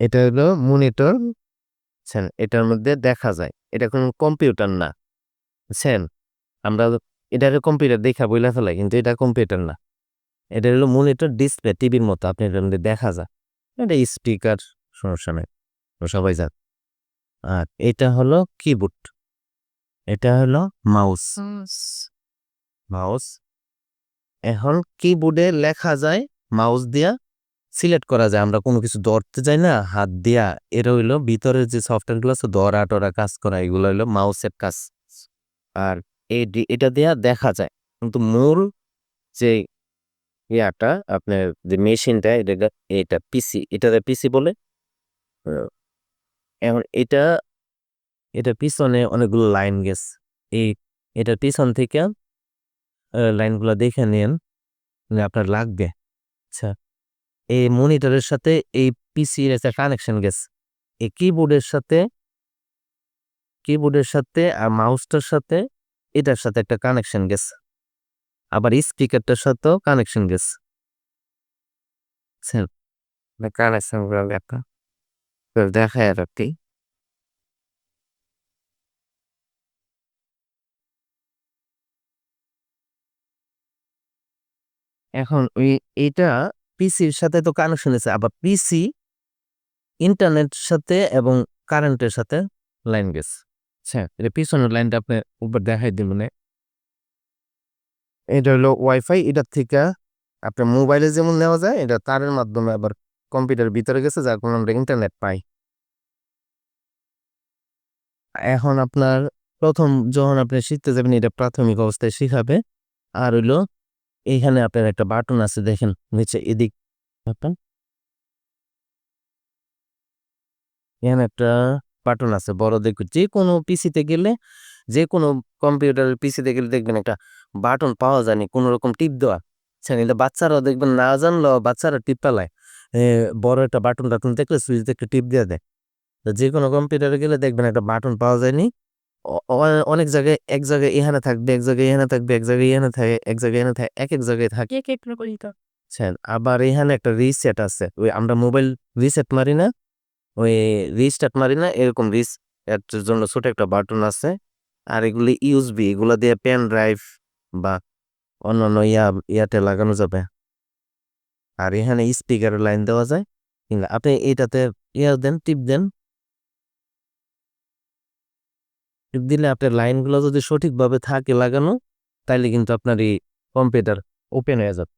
এটা হলো মনিটর বুঝছেন? এটার মধ্যে দেখা যায়। এটা কোনো কম্পিউটার না বুঝছেন? আমরা এটাকে কম্পিউটার দেখা বইলা ফেলাই কিন্তু এটা কম্পিউটার না। এটা হলো মনিটর ডিসপ্লে টিভির মতো আপনি এটার মধ্যে দেখা যায়। এটা স্পিকার সমস্যা নেই। সবাই যান আর এটা হলো কিবোর্ড এটা হলো মাউস মাউস এখন কিবোর্ডে লেখা যায় মাউস দিয়া সিলেক্ট করা যায়। আমরা কোনো কিছু ধরতে যাই না, হাত দিয়া এটা হইল ভিতরের যে সফটওয়্যারগুলো আছে, ধরা, টরা, কাজ করা, এগুলো হইল মাউসের কাজ। আর এটা দেয়া দেখা যায়। কিন্তু মূল যে ইয়াটা, আপনার যে মেশিনটা, এটা এটা পিসি এটা পিসি বলে এখন এটা এটা পিছনে অনেকগুলো লাইন গেছে। এই এটার পিছন থেকে লাইনগুলো দেখে নিন, আপনার লাগবে। আচ্ছা। এই মনিটরের সাথে এই পিসির একটা কানেকশন গেছে। এই কিবোর্ডের সাথে কিবোর্ডের সাথে আর মাউসটার সাথে এটার সাথে একটা কানেকশন গেছে। আবার স্পিকারটার সাথেও কানেকশন গেছে। দেখায় আর কি। এখন ওই এটা পিসির সাথে তো কানেকশন আছে, আবার পিসি ইন্টারনেট সাথে এবং কারেন্টের সাথে লাইন গেছে। আচ্ছা এটা পিছনের লাইনটা আপনি উপর দেখাই দিন মানে এটা হলো ওয়াইফাই এটার থেকে আপনার মোবাইলে যেমন নেওয়া যায়, এটা তারের মাধ্যমে আবার কম্পিউটার ভিতরে গেছে, যার কারণে আমরা ইন্টারনেট পাই। এখন আপনার প্রথম যখন আপনি শিখতে যাবেন, এটা প্রাথমিক অবস্থায় শিখাবে। আর হইল এইখানে আপনার একটা বাটন আছে, দেখেন, নিচে এদিক বাটন এখানে একটা বাটন আছে, বড় দেখবেন যে কোনো পিসিতে গেলে যে কোনো কম্পিউটারের পিসিতে গেলে দেখবেন একটা বাটন পাওয়া যায়নি, কোনো রকম টিপ দেওয়া। চ্যানেলটা বাচ্চারাও দেখবেন না জানলেও বাচ্চারা টিপ পেলায়। বড় একটা বাটন টাটন দেখলে সুইচ একটা টিপ দিয়ে দেয়। যে কোনো কম্পিউটারে গেলে দেখবেন একটা বাটন পাওয়া যায়নি। অনেক জায়গায় এক জায়গায় এখানে থাকবে এক জায়গায় এখানে থাকবে এক জায়গায় এখানে থাকে এক জায়গায় এখানে থাকে এক এক জায়গায় থাকে। এক এক তো। বুঝছেন? আবার এখানে একটা রিসেট আছে। ওই আমরা মোবাইল রিসেট মারি না? ওই রিস্টার্ট মারি না? এরকম রিস এর জন্য ছোট একটা বাটন আছে। আর এগুলি ইউএসবি এগুলো দিয়ে পেন ড্রাইভ বা অন্যান্য ইয়া ইয়াতে লাগানো যাবে। আর এখানে স্পিকারের লাইন দেওয়া যায়। কিংবা আপনি এইটাতে ইয়া দেন টিপ দেন টিপ দিলে আপনার লাইনগুলো যদি সঠিকভাবে থাকে লাগানো, তাইলে কিন্তু আপনার এই কম্পিউটার ওপেন হয়ে যাবে।